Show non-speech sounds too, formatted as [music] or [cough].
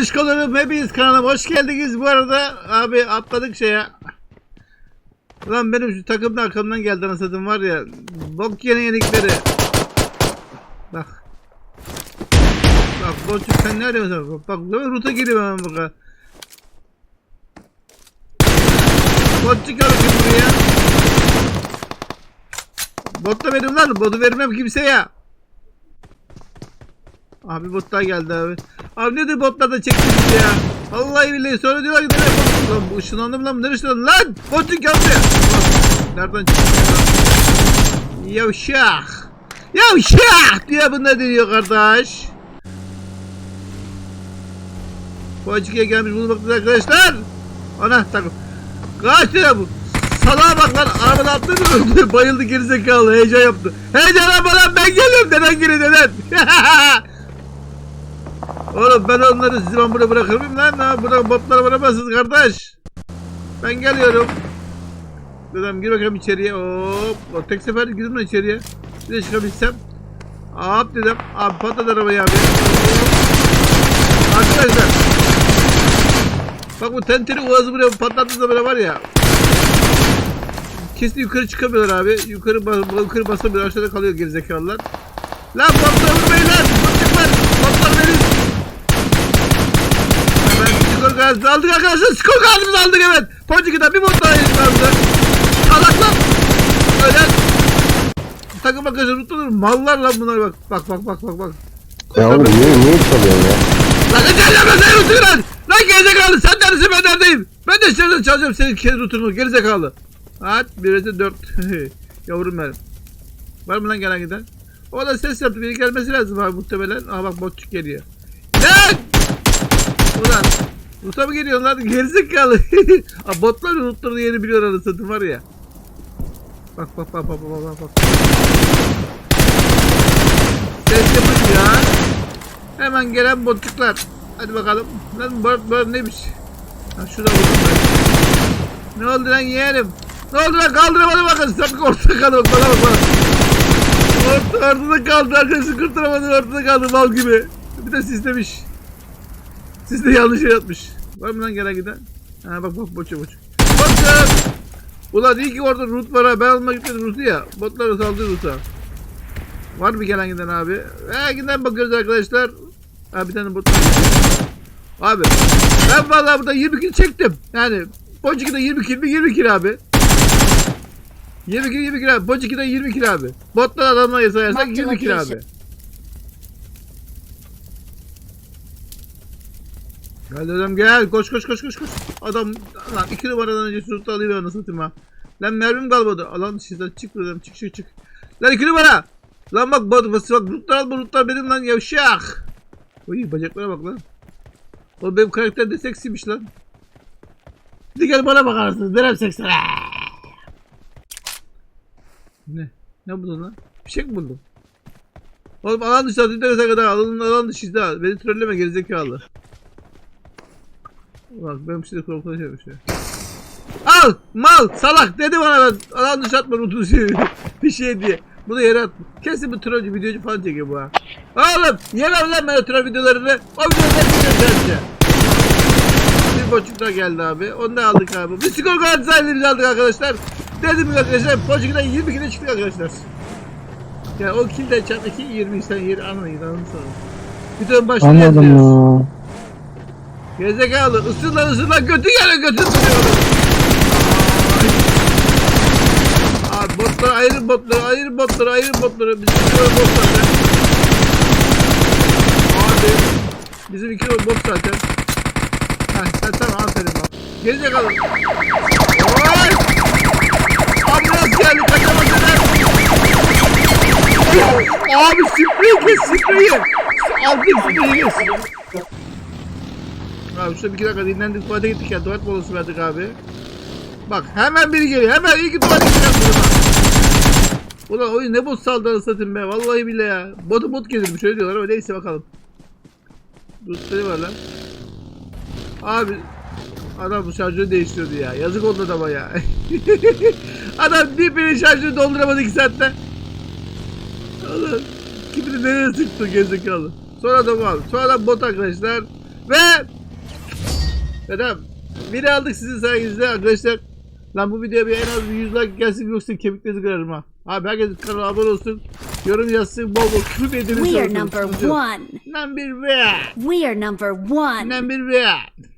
hoş kolurum. Hepiniz kanalıma hoş geldiniz. Bu arada abi atladık şeye. Lan benim şu takımda arkamdan geldi anasatım var ya. Bok yeni yenikleri. Bak. Bak Boçuk sen ne arıyorsun? Bak bak ben ruta giriyorum hemen bak. Boçuk gel bakayım buraya. Bot da benim lan. Botu vermem kimseye. Abi botlar geldi abi. Abi nedir botlar da çekti ya. Vallahi billahi sonra diyorlar ki nereye bot? Lan bu ışınlandım lan bu nereye ışınlandım lan? Geldi. Lan, Nereden çıktı ya? Yavşak. Yavşak diye bunlar diyor kardeş. Boçuk'a gelmiş bulunmaktadır arkadaşlar. Ana takım. Kaç lira bu? Salağa bak lan arabada attı [laughs] bayıldı gerizekalı heyecan yaptı. Heyecan yapma lan ben geliyorum deden geri deden. [laughs] Oğlum ben onları sizi ben burada bırakır mıyım lan? Ha, burada botları bırakamazsınız kardeş. Ben geliyorum. Dedim gir bakalım içeriye. Hop. O tek sefer girdim lan içeriye. Bir de çıkabilsem. Hop dedim. Abi patladı arabayı abi. Arkadaşlar. Bak bu tenteri uvazı buraya patlattığında böyle var ya. Kesin yukarı çıkamıyorlar abi. Yukarı, bas yukarı basamıyor. Aşağıda kalıyor gerizekalılar. Lan botlar vurmayın lan. Botlar verin. Gazı aldık arkadaşlar. Skor gazımızı aldık evet. Ponçik'ten bir bot daha yayınlandı. Salak lan. Öyle. Takım arkadaşlar unutulur. Mallar lan bunlar bak. Bak bak bak bak bak. Ya oğlum niye, niye çalıyorsun ya? Lan gel lan sen rutunu lan. Lan gerizekalı sen neredesin ben neredeyim. Ben de içeriden çalacağım senin kez rutunu gerizekalı. At birisi dört. [laughs] Yavrum benim. Var mı lan gelen giden? O da ses yaptı. Biri gelmesi lazım abi muhtemelen. Aha bak botçuk geliyor. Lan! Ulan. Ruta mı geliyorsun lan? Gerizekalı. [laughs] Aa, botlar unutturduğu yeri biliyor anasını var ya. Bak bak bak bak bak bak bak. Ses yapın ya. Hemen gelen botçuklar. Hadi bakalım. Lan bu, bu neymiş? Ha şurada vurdum. Ne oldu lan yeğenim? Ne oldu lan kaldıramadım bakın. Sakın ortada kaldı bak bana bak bana. Orta, ortada kaldı arkadaşı kurtaramadı ortada kaldı mal gibi. Bir de sizdemiş. Sizde yanlış yer atmış. Var mı lan gelen giden? Ha bak bak boça boça. Bakın. Ulan iyi ki orada root var ha. Ben almak istedim root'u ya. Botlar saldı root'a. Var mı gelen giden abi? He giden bakıyoruz arkadaşlar. Ha bir tane bot. Abi ben vallahi burada 20 kill çektim. Yani Boncuk'da 20 kill mi 20 kill abi. 20 kill 20 kill abi. Boncuk'da 20 kill abi. Botlar adamla sayarsak Marked 20 kill abi. Gel adam gel koş koş koş koş koş. Adam lan 2 numaradan önce sürüntü alayım anasını satayım ha. Lan mermim kalmadı. Alan dışından çık buradan çık çık çık. Lan 2 numara. Lan bak bak bak bak rutlar alma rutlar benim lan yavşak. Uy bacaklara bak lan. Oğlum benim karakter de seksiymiş lan. Hadi gel bana bakarsınız. Verem seksi. Ne? Ne buldun lan? Bir şey mi buldun? Oğlum alan dışı atıyor kadar alanın alan dışında. Beni trolleme gerizekalı. Bak şimdi korkunç şey. Al mal salak dedi bana ben alan dışı atma rutu şey, [laughs] bir şey diye. Bunu yere at. Kesin bu trollcü videocu falan çekiyor bu ha. Oğlum yemem lan ben o troll videolarını. O videoları sadece. Bir boçuk da geldi abi. Onu da aldık abi. Bir skor Galatasaray'la aldık arkadaşlar. Dedim mi arkadaşlar? Boçuk'tan 20 kilo çıktık arkadaşlar. Yani o kilden çarptaki 20 sen yeri anlayın anladın sonra. Bir dön başına Anladım ya. Gezekalı ısır lan ısır lan götü geliyor götü ısırıyor. Abi botları ayırın botları ayırın botları ayırın botları bizim iki bot zaten. Abi bizim iki bot zaten. Ha sen tamam aferin bak. Gezekalı. Oy! Ambulans geldi kaçamadın Abi spreyi kes spreyi. Aldın spreyi kes. Abi şurada bir iki dakika dinlendik tuvalete gittik ya tuvalet molası verdik abi. Bak hemen biri geliyor hemen iyi ki tuvalete gideceğim Ulan oyun ne bot saldırı satayım be vallahi bile ya. Botu bot gezirmiş öyle diyorlar ama neyse bakalım. Rütbeli var lan. Abi adam bu şarjörü değiştiriyordu ya. Yazık oldu adama ya. [laughs] adam bir biri şarjörü dolduramadı 2 saatte. Allah. Kimini nereye sıktı gezekalı. Sonra adam aldı. Sonra da bot arkadaşlar. Ve Adam biri aldık sizin sayenizde arkadaşlar. Lan bu videoya bir en az bir 100 like gelsin yoksa kemiklerinizi kırarım ha. Abi herkes kanala abone olsun. Yorum yazsın bol bol küfür edilirse. We are number one. Number one. We are number one. Number one.